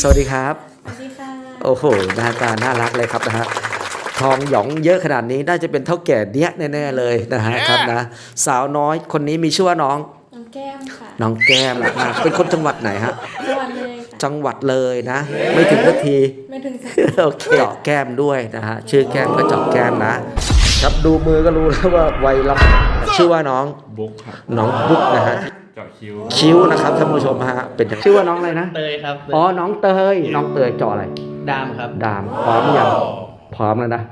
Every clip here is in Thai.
สวัสดีครับ สวัสดีค่ะโอ้โหหน้าตาน่ารักเลยครับนะฮะทองหยองเยอะขนาดนี้น่าจะเป็นเท่าแก่เนี้ยแน่ๆเลยนะฮะครับนะสาวน้อยคนนี้มีชื่อว่าน้อง น้องแก้มค่ะน้องแก้มนะฮะเป็นคนจังหวัดไหนฮะ จังหวัดเลยค่ะจังหวัดเลยนะ ไม่ถึงนาทีไม่ถึงสักโอเคเจาะแก้มด้วยนะฮะชื่อแก้มก็เจาะแก้มนะ ครับดูมือก็รู้แล้วว่าไวรัสชื่อว่าน้องบุ๊กครับน้องบุ๊กนะฮะเจาะคิ้วคิ้วนะครับท่านผู้ชมฮะเป็นชื่อว่าน้องอะไรนะ เตยครับ อ๋อ น้องเตย น้องเตยเจาะอะไร ดามครับ ดาม พร้อมหรือยังพร้อมแล้วนะ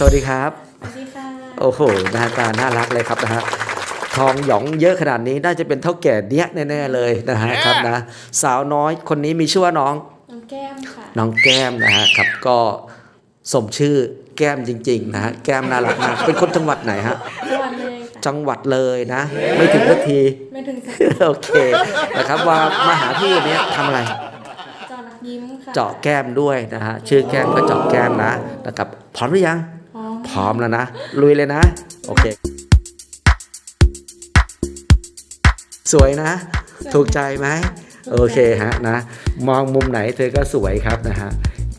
สวัสดีครับ สวัสดีค่ะ โอ้โหหน้าตาน่ารักเลยครับนะฮะ ทองหยองเยอะขนาดนี้น่าจะเป็นเท่าแก่เนี้ยแน่ๆเลยนะฮะครับนะ สาวน้อยคนนี้มีชื่อว่าน้อง น้องแก้มค่ะ น้องแก้มนะฮะครับก็สมชื่อแก้มจริงๆนะฮะ แก้มน่ารักมาก เป็นคนจังหวัดไหนฮะ จังหวัดเลยค่ะ จังหวัดเลยนะ ไม่ถึงนาที ไม่ถึงสักโอเคนะครับว่ามาหาพี่วันนี้ทำอะไรจอนักยิ้มค่ะเจาะแก้มด้วยนะฮะชื่อแก้มก็เจาะแก้มนะนะครับพร้อมหรือยัง พร้อมพร้อมแล้วนะ ลุยเลยนะ โอเค สวยนะ ถูกใจไหม โอเคฮะนะ มองมุมไหนเธอก็สวยครับนะฮะ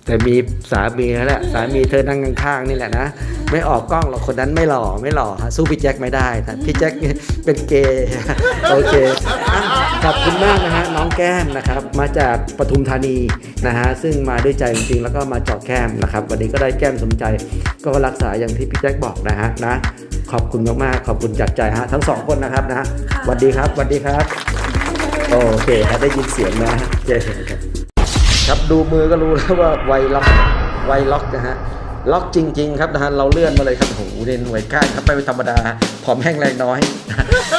แต่มีสามีแล้วแหละสามีเธอนั่งข้างๆนี่แหละนะ ไม่ออกกล้องหรอกคนนั้นไม่หล่อไม่หล่อฮะสู้พี่แจ็คไม่ได้นะพี่แจ็คนี่เป็นเกย์โอเคอะขอบคุณมากนะฮะน้องแก้มนะครับมาจากปทุมธานีนะฮะซึ่งมาด้วยใจจริงๆแล้วก็มาเจาะแก้มนะครับ วันนี้ก็ได้แก้มสมใจก็รักษาอย่างที่พี่แจ็คบอกนะฮะนะขอบคุณมากๆขอบคุณจากใจฮะทั้งสองคนนะครับนะสวัสดีครับสวัสดีครับโอเคฮะได้ยินเสียงนะเจ ครับครับดูมือก็รู้แล้วว่าไวล็อกไวล็อกนะฮะล็อกจริง ๆ ครับนะฮะเราเลื่อนมาเลยครับโอ้โหเรนหน่วยก้านครับไม่เป็นธรรมดาผอมแห้งแรงน้อย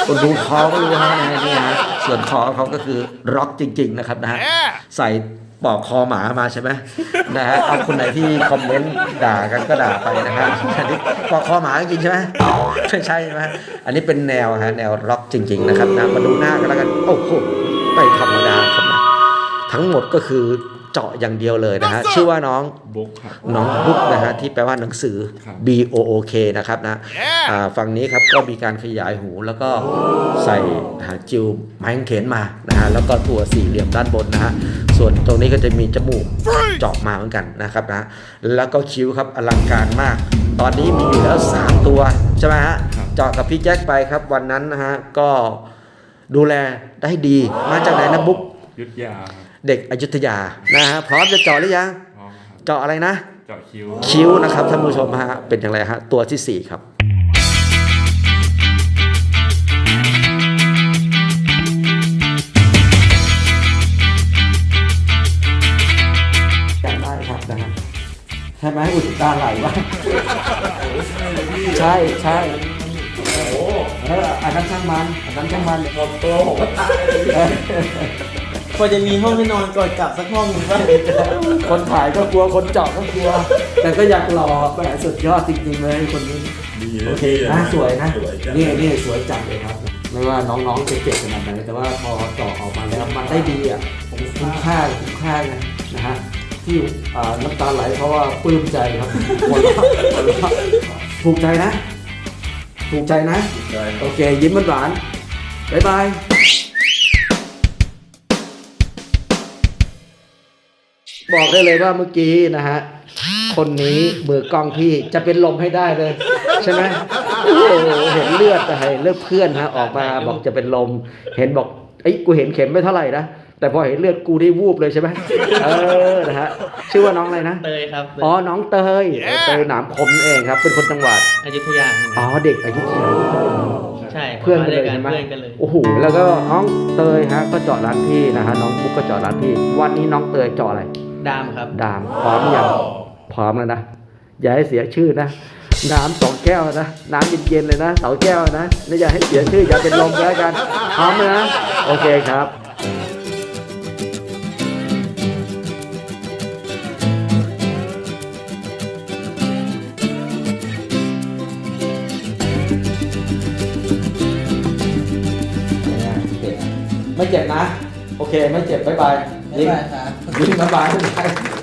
คนดูคอก็รู้ฮะนะฮะนี่ฮะส่วนคอเขาก็คือล็อกจริง ๆ นะครับนะฮะใส่ปอกคอหมามาใช่ไหมนะฮะเอาคนไหนที่คอมเมนต์ด่ากันก็ด่าไปนะครับอันนี้ปอกคอหมาจริงๆใช่ไหมไม่ใช่ใช่ไหมอันนี้เป็นแนวฮะแนวล็อกจริง ๆ นะครับนะมาดูหน้ากันแล้วกันโอ้โหไม่ธรรมดาครับนะทั้งหมดก็คือ เจาะอย่างเดียวเลยนะฮะชื่อว่าน้องบุ๊กครับน้องบุ๊กนะฮะที่แปลว่าหนังสือครับ B O O K นะครับนะอ่าฝั่งนี้ครับก็มีการขยายหูแล้วก็ใส่หาจิวไม้กางเขนมานะฮะแล้วก็ตัวสี่เหลี่ยมด้านบนนะฮะส่วนตรงนี้ก็จะมีจมูกเจาะมาเหมือนกันนะครับนะแล้วก็คิ้วครับอลังการมาก ตอนนี้มีอยู่แล้ว 3 ตัวใช่ไหมฮะเจาะกับพี่แจ็คไปครับวันนั้นนะฮะก็ดูแลได้ดีมาจากไหนนะบุ๊กยุทธยาครับ เด็กอยุธยานะฮะพร้อมจะเจาะหรือยังพร้อมครับเจาะอะไรนะ เจาะคิ้วคิ้วนะครับท่านผู้ชมฮะเป็นอย่างไรฮะตัวที่ 4 ครับอยากได้ครับนะฮะใช่ไหมอุดตาไหลวะใช่ใช่โอ้โหอันนั้นช่างมันอันนั้นช่างมันหมดตัวผมก็ตาย พอจะมีห้องให้นอนก่อนกลับสักห้องหนึ่งป่ะคนถ่ายก็กลัวคนเจาะก็กลัว แต่ก็อยากหล่อแหมสุดยอดจริงๆเลยคนนี้โอเคนะสวยนะนี่นี่สวยจัดเลยครับ ไม่ว่าน้องๆจะเจ็บขนาดไหนแต่ว่าพอต่อออกมาแล้วมันได้ดีอะผมคุ้มค่าคุ้มค่านะนะฮะที่อ่าน้ำตาไหลเพราะว่าปลื้มใจครับหัวเราะหัวเราะถูกใจนะ ถูกใจนะ โอเค ยิ้มหวานๆบ๊ายบาย บอกได้เลยว่าเมื่อกี้นะฮะ คนนี้มือกล้องพี่จะเป็นลมให้ได้เลย ใช่ไหมโอ้โหเห็นเลือดอะไรเลือดเพื่อนฮะออกมาบอกจะเป็นลม เห็นบอกไอ้ยกูเห็นเข็มไม่เท่าไหร่นะแต่พอเห็นเลือดกูได้วูบเลยใช่ไหมเออนะฮะชื่อว่าน้องอะไรนะเตยครับอ๋อน้องเตยเตยหนามคมเองครับ เป็นคนจังหวัดอยุธยาอ๋อเด็กอายุทยาใช่เพื่อนกันมาเลด้วยใช่ไหมเพื่อนกันเลยโอ้โหแล้วก็น้องเตยฮะก็เจาะร้านพี่นะฮะน้องบุ๊กก็เจาะร้านพี่ วันนี้น้องเตยเจาะอะไร ดามครับ ดามพร้อมอย่างพร้อมแล้วนะ อย่าให้เสียชื่อนะ น้ำสองแก้วนะ น้ำเย็นๆเลยนะสองแก้วนะไม่อย่าให้เสียชื่ออย่าเป็นลมแล้วกัน พร้อมนะ โอเคครับไม่เจ็บนะ โอเค ไม่เจ็บ บ๊ายบาย ยิ้ม บ๊ายบาย